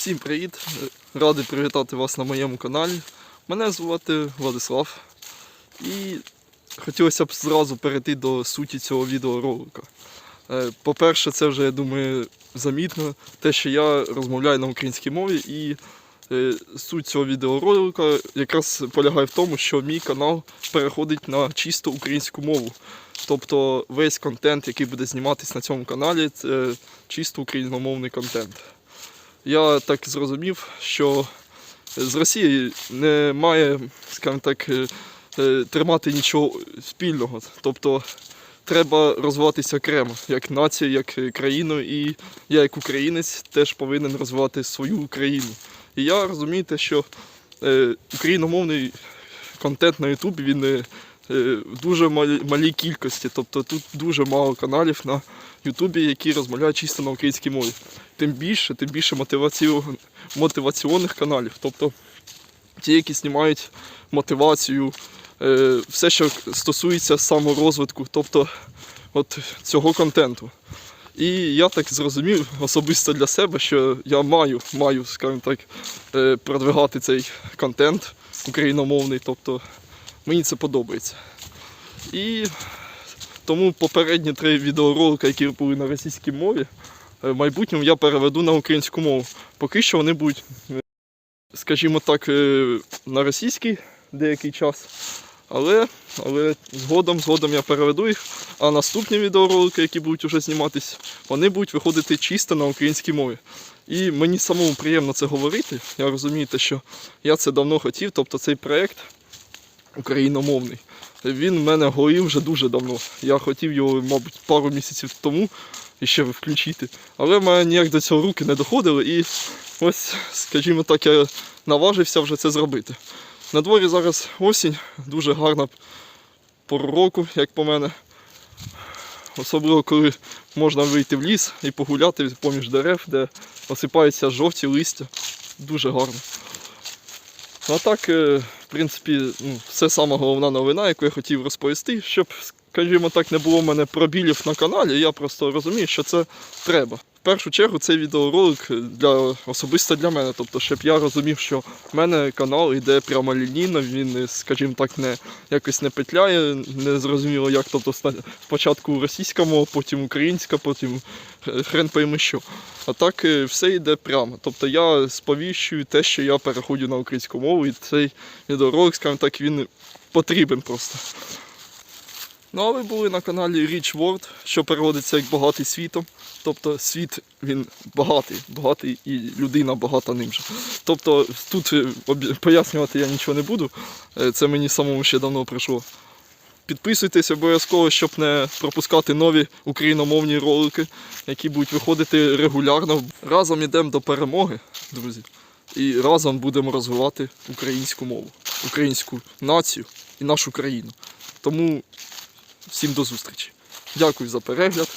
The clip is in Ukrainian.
Всім привіт! Радий привітати вас на моєму каналі. Мене звати Владислав. І хотілося б зразу перейти до суті цього відеоролика. Е, По-перше, це вже, я думаю, замітно, те, що я розмовляю на українській мові, і е, суть цього відеоролика якраз полягає в тому, що мій канал переходить на чисто українську мову. Тобто весь контент, який буде зніматись на цьому каналі, це чисто україномовний контент. Я так зрозумів, що з Росії немає, скажімо так, е, е, тримати нічого спільного. Тобто треба розвиватися окремо, як нація, як е, країну, і я, як українець, теж повинен розвивати свою країну. І я розумію те, що україномовний контент на Ютубі він е, е, в дуже малій кількості. Тобто тут дуже мало каналів на Ютубі, які розмовляють чисто на українській мові. Тим більше, тим більше мотиваційних каналів. Тобто ті, які знімають мотивацію, е, все, що стосується саморозвитку, тобто от цього контенту. І я так зрозумів особисто для себе, що я маю, маю, скажімо так, е, продвигати цей контент україномовний, тобто мені це подобається. І тому попередні три відеоролики, які були на російській мові, е, в майбутньому я переведу на українську мову. Поки що вони будуть, е, скажімо так, е, на російський деякий час. Але, але згодом, згодом я переведу їх. А наступні відеоролики, які будуть вже зніматись, вони будуть виходити чисто на українській мові. І мені самому приємно це говорити. Я розумію, те, що я це давно хотів, тобто цей проєкт україномовний. Він в мене горів вже дуже давно. Я хотів його, мабуть, пару місяців тому ще включити. Але в мене ніяк до цього руки не доходили. І ось, скажімо так, я наважився вже це зробити. На дворі зараз осінь, дуже гарна пора року, як по мене. Особливо, коли можна вийти в ліс і погуляти поміж дерев, де осипаються жовті листя. Дуже гарно. Ну а так, е, в принципі, все це сама головна новина, яку я хотів розповісти, щоб, скажімо так, не було в мене пробілів на каналі. Я просто розумію, що це треба. В першу чергу цей відеоролик для особисто для мене, тобто, щоб я розумів, що в мене канал йде прямолінійно, він, е, скажімо так, не якось не петляє, не зрозуміло як. Тобто спочатку російська мова, потім українська, потім хрен пойми що. А так е, все йде прямо. Тобто я сповіщую те, що я переходжу на українську мову, і цей відеоролик, скажімо так, він потрібен просто. Ну а ви були на каналі Rich World, що переводиться як багатий світом. Тобто світ він багатий, багатий і людина багата ним же. Тобто тут е, пояснювати я нічого не буду. Е, Це мені самому ще давно прийшло. Підписуйтесь обов'язково, щоб не пропускати нові україномовні ролики, які будуть виходити регулярно. Разом йдемо до перемоги, друзі. І разом будемо розвивати українську мову, українську націю і нашу країну. Тому всім до зустрічі. Дякую за перегляд.